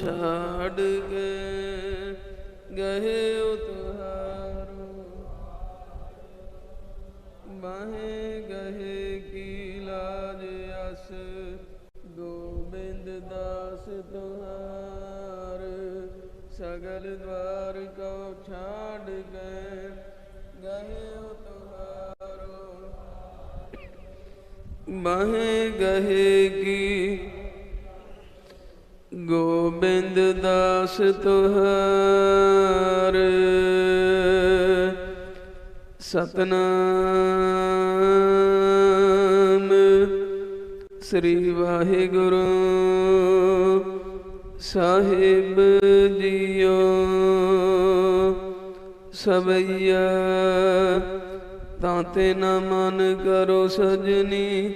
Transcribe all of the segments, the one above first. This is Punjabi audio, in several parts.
ਛਾੜ ਕੇ ਗਏ ਉਤਹਾਰੋ। ਬਾਹੇ ਗਏ ਕੀ ਲਾਜ ਅਸ, ਗੋਬਿੰਦ ਦਾਸ ਤੁਹਾਰ। ਸਗਲ ਦਵਾਰ ਕੋ ਛਾੜ ਕੇ ਗਏ ਉਤਹਾਰੋ। ਬਾਹੇ ਗਏ ਕੀ ਗੋਬਿੰਦ ਦਾਸ ਤੁਹਾਰ। ਸਤਨਾਮ ਸ੍ਰੀ ਵਾਹਿਗੁਰੂ ਸਾਹਿਬ ਜੀਓ। ਸਵਈਆ ਤਾਂ ਤੇ ਨਾ ਮਨ ਕਰੋ ਸਜਣੀ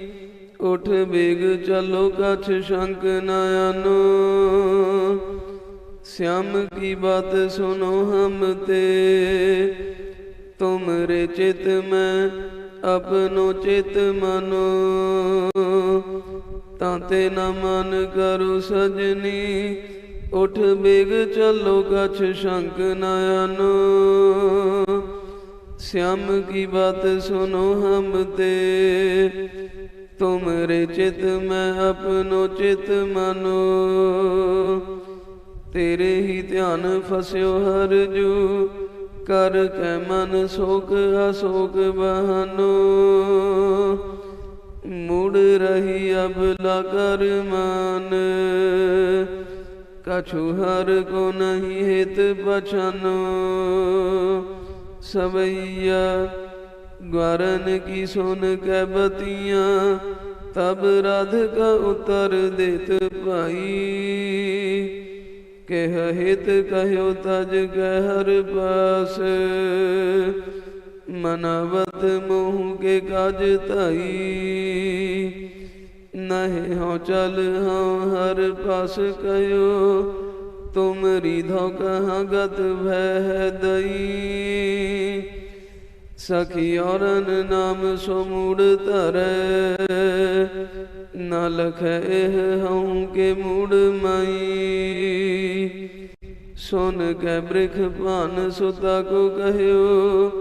ਉਠ ਬਿਗ ਚਲੋ ਕਛ ਸ਼ੰਕ ਨ ਆਨੋ श्याम की बात सुनो हम ते तुमरे चित में अपनो चित मानो ताते न मन करो सजनी उठ बिग चलो कछ शंक न आनो श्याम की बात सुनो हम ते ਤੁਮਰੇ ਚਿਤ ਮੈਂ ਆਪਣੋ ਚਿਤ ਮਨੋ। ਤੇਰੇ ਹੀ ਧਿਆਨ ਫਸਿਓ ਹਰ ਜੂ। ਕਰ ਕੈ ਮਨ ਸੋਖ ਅਸੋਖ ਬਹਨੋ। ਮੁੜ ਰਹੀ ਅਬਲਾ ਕਰ ਮਨ। ਕਛੂ ਹਰ ਕੋ ਨਹੀਂ ਹਿਤ ਬਚਨੋ ਸਵਈਆ ਗਵਰਨ ਕੀ ਸੁਨ ਕੈ ਬਤੀਆਂ, ਤਬ ਰਾਧਿਕਾ ਉਤਰ ਦੇਤ ਭਾਈ। ਕਹਿ ਹਿਤ ਕਹਿਓ ਤਜ ਕਹਿ ਹਰ ਪਾਸ, ਮਨਵਤ ਮੋਹ ਕੇ ਕਾਜ ਧਾਈ। ਨਹਿ ਹਉ ਚਲ ਹਉ ਹਰ ਪਾਸ ਕਹਿਓ, ਤੁਮਰੀ ਧੋ ਕਹਾਂ ਗਤ ਭੈ ਦਈ। ਸਖੀ ਔਰਨ ਨਾਮ ਸੋ ਮੂੜ ਧਰੈ। ਨਾ ਲਖੈ ਇਹ ਹਉ ਕੇ ਮੂੜ ਮਾਈ। ਸੁਨ ਕੈ ਬ੍ਰਿਖ ਭਾਨ ਸੁਤਾ ਕੋ ਕਹਿਓ।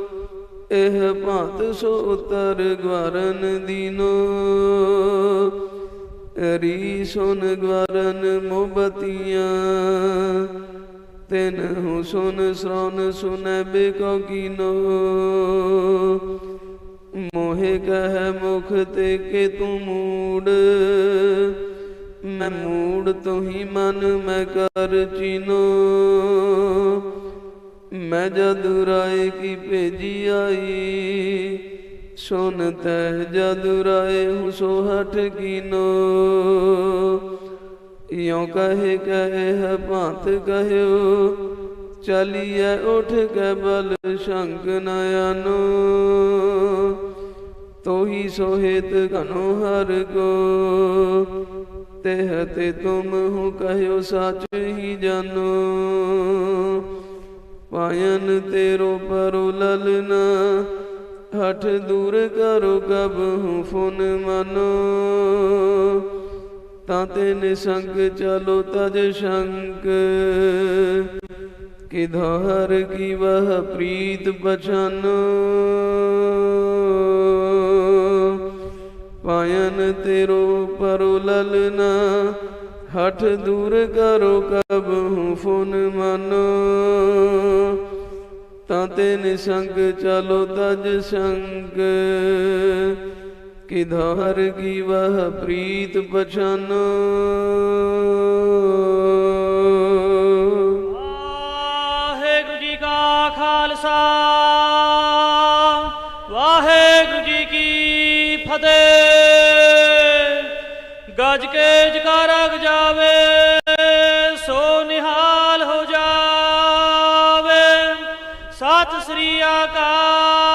ਇਹ ਭਾਂਤ ਸੋ ਉਤਰ ਗਵਰਨ ਦੀਨੋ। ਰੀ ਸੁਨ ਗਵਰਨ ਮੋਬਤੀਆਂ। ਤਿਨ ਹੂੰ ਸੁਨ ਸ੍ਰਵਨ ਸੁਨੈ ਬਿਕੋ ਕੀਨੋ। ਮੋਹਿ ਕਹਿ ਮੁਖ ਤੇ ਕੇ ਤੂੰ ਮੂੜ। ਮੈਂ ਮੂੜ ਤੁਹੀ ਮਨ, ਮੈਂ ਕਰ ਚੀਨੋ। ਮੈਂ ਜਦ ਰਾਏ ਕੀ ਭੇਜੀ ਆਈ, ਸੁਨ ਤੈ ਜਦ ਰਾਏ ਹੂੰ ਸੋ ਹਟ ਕੀਨੋ। ਇਉ ਕਹੇ ਕਹੇ ਹੈ ਭਾਂਤ ਕਹਿਓ ਚਲੀਐ ਉਠ ਕੇ ਬਲ ਸ਼ੰਕ ਨਯਨੋ ਤੋਹੀ ਸੋਹਿਤ ਘਨੋ ਹਰ ਕੋ ਤਹ ਤੇ ਤੁਮ ਹੂ ਕਹਿਓ ਸੱਚ ਹੀ ਜਾਨੋ। ਪਾਇਨ ਤੇਰੋ ਪਰੋ ਲਲਨਾ ਹਠ ਦੂਰ ਕਰੋ ਕਬ ਹੂੰ ਫੁਨ ਮਨੋ। ਤਾਂ ਤੇ ਨਿਸੰਗ ਚਲੋ ਤਜ ਸ਼ੰਕ। ਕਿਧੋ ਹਰ ਕੀ ਵਹ ਪ੍ਰੀਤ ਬਚਨ? ਪਾਇਨ ਤੇਰੋ ਪਰੋ ਲਲਨਾ ਹਠ ਦੂਰ ਕਰੋ ਕਬ ਫੁਨ ਮਨੋ। ਤਾਂ ਤੇ ਨਿਸੰਗ ਚਲੋ ਤਜ ਸੰਗ ਕਿਧੋ ਹਰ ਕੀ ਵਹ ਪ੍ਰੀਤ ਪਛਾਨੋ? ਵਾਹਿਗੁਰੂ ਜੀ ਕਾ ਖਾਲਸਾ, ਵਾਹਿਗੁਰੂ ਜੀ ਕੀ ਫਤਿਹ। ਗੱਜ ਕੇ ਜਕਾਰਾ ਗਜਾਵੇ ਸੋ ਨਿਹਾਲ ਹੋ ਜਾਵੇ। ਸਤਿ ਸ੍ਰੀ ਅਕਾਲ।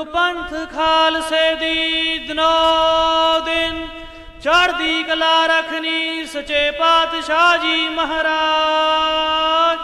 ਗੁਰੂ ਪੰਥ ਖਾਲਸੇ ਦੀ ਦਿਨੋ ਦਿਨ। ਚੜ੍ਹਦੀ ਕਲਾ ਰਖਨੀ ਸਚੇ ਪਾਤਸ਼ਾਹ ਜੀ ਮਹਾਰਾਜ।